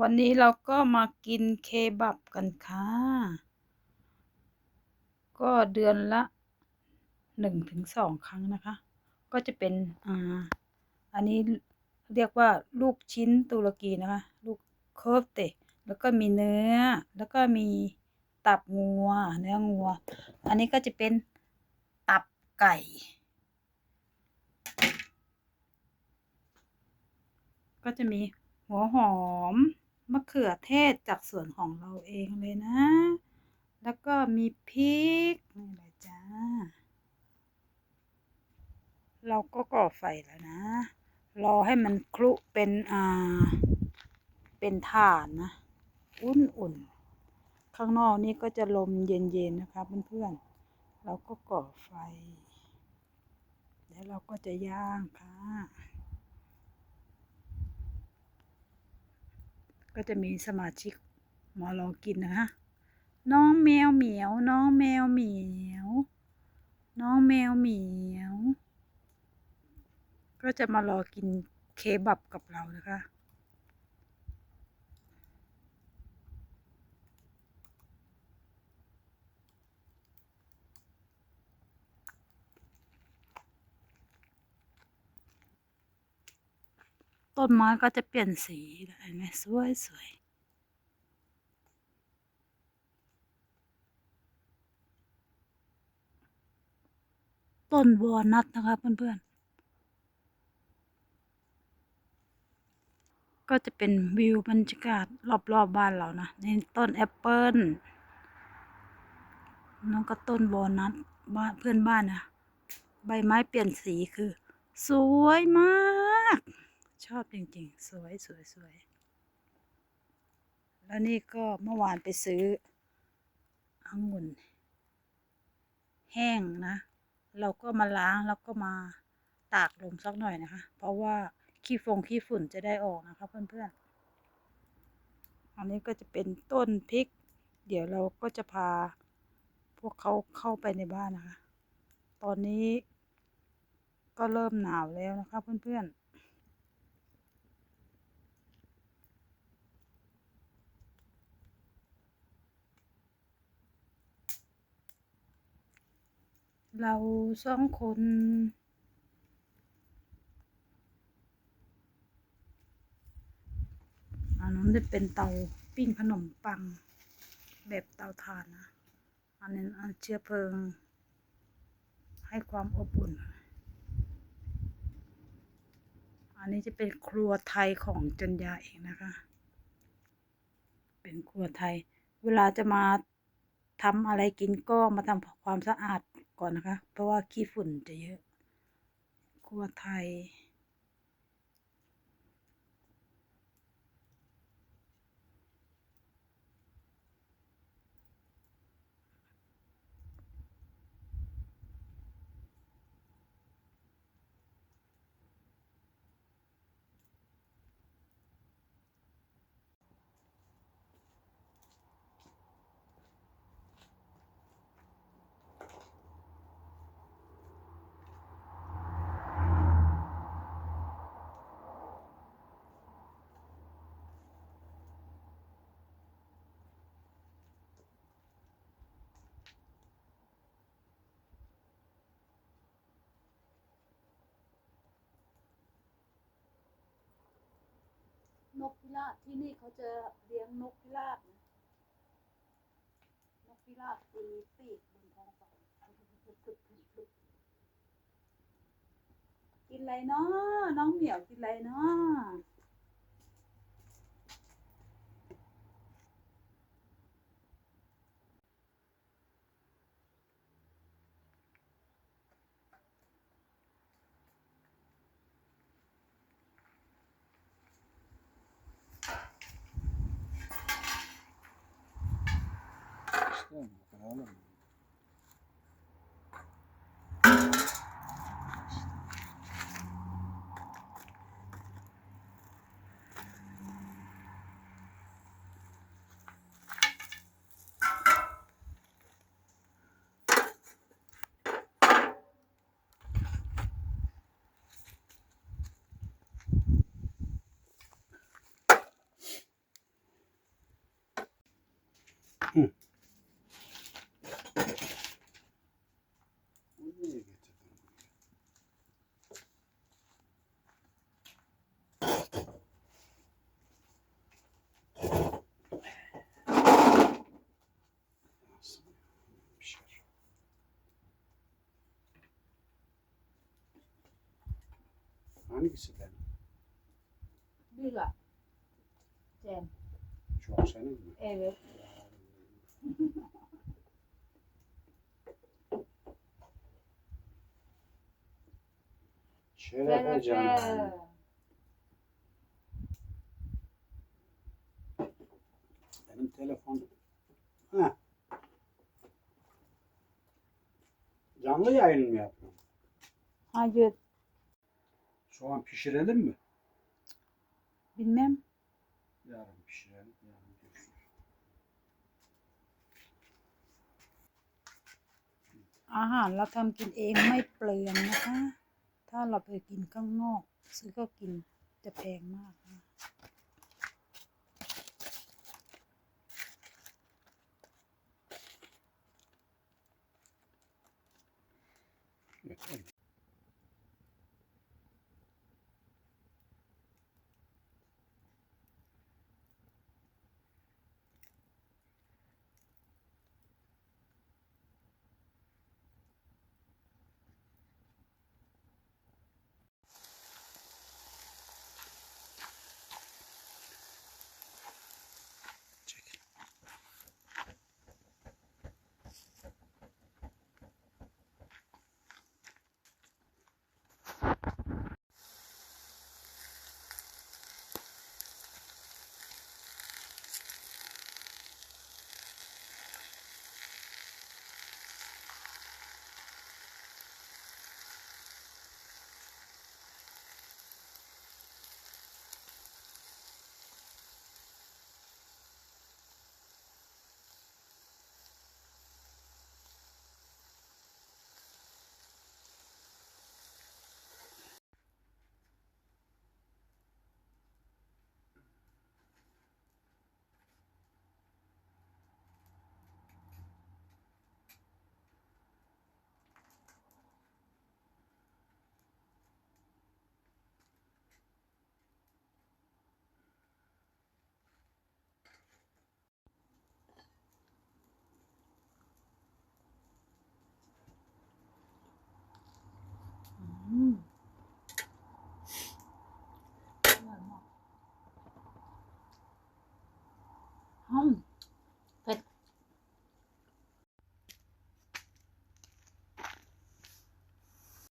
วันนี้เราก็มากินเคบับกันค่ะ ก็เดือนละหนึ่งถึงสองครั้งนะคะ ก็จะเป็นอ่าอันนี้เรียกว่าลูกชิ้นตุรกีนะคะ ลูกเคิร์ฟเตแล้วก็มีเนื้อ แล้วก็มีตับงัว เนื้องัว อันนี้ก็จะเป็นตับไก่ ก็จะมีหัวหอม มะเขือเทศจากสวนของเราเองเลยนะ แล้วก็มีพริกนี่แหละจ้า เราก็ก่อไฟแล้วนะ รอให้มันคลุเป็นอ่า เป็นถ่านนะ อุ่นๆ ข้างนอกนี่ก็จะลมเย็นๆ นะคะเพื่อนๆ เราก็ก่อไฟ แล้วเราก็จะย่างค่ะ ก็จะมีสมาชิกมารอกินนะคะน้องแมวเหมียว น้องแมวเหมียว น้องแมวเหมียว ก็จะมารอกินเคบับกับเรานะคะ ต้นไม้ก็จะเปลี่ยนสีเห็นไหมสวยสวยต้นวอนัทนะคะเพื่อนๆ ก็จะเป็นวิวบรรยากาศรอบๆบบ้านเรานะนี่ต้นแอปเปิลแล้วก็ต้นวอนัทบ้านเพื่อนบ้านนะใบไม้เปลี่ยนสีคือ สวยมาก ชอบจริงๆ สวยสวยสวยแล้วนี่ก็เมื่อวานไปซื้อองุ่น แห้งนะ เราก็มาล้างแล้วก็มาตากลมสักหน่อยนะคะ เพราะว่าขี้ฟงขี้ฝุ่นจะได้ออกนะคะเพื่อนๆ อันนี้ก็จะเป็นต้นพริก เดี๋ยวเราก็จะพาพวกเขาเข้าไปในบ้านนะคะ ตอนนี้ก็เริ่มหนาวแล้วนะคะเพื่อนๆ เราสองคน อันนั้นจะเป็นเตาปิ้งขนมปัง แบบเตาถ่านนะ อันนี้อันเชื้อเพลิง ให้ความอบอุ่น อันนี้จะเป็นครัวไทยของจันยาเองนะคะ เป็นครัวไทย เวลาจะมาทำอะไรกินก็มาทำความสะอาด ก่อนนะคะ เพราะว่าขี้ฝุ่นจะเยอะครัวไทย นกพิราบที่นี่เขาจะเลี้ยงนกพิราบนะนกพิราบคือมีปีกบนท้องฟ้ากินอะไรเนาะน้องเหมียวกินอะไรเนาะ 弄不好弄 Hangisi benim? Güzel. Cem. Çok senin mi? Evet. Şerefe canım. Benim telefon. Ha. Canlı yayın mı yapıyorsun? Hayır. Soğan pişirelim mi? Bilmem. Yarın pişirelim. Yarın dursun. อาหารเราทำกินเองไม่เปลืองนะคะ ถ้าเราไปกินข้างนอก ซื้อก็กินจะแพงมากนะ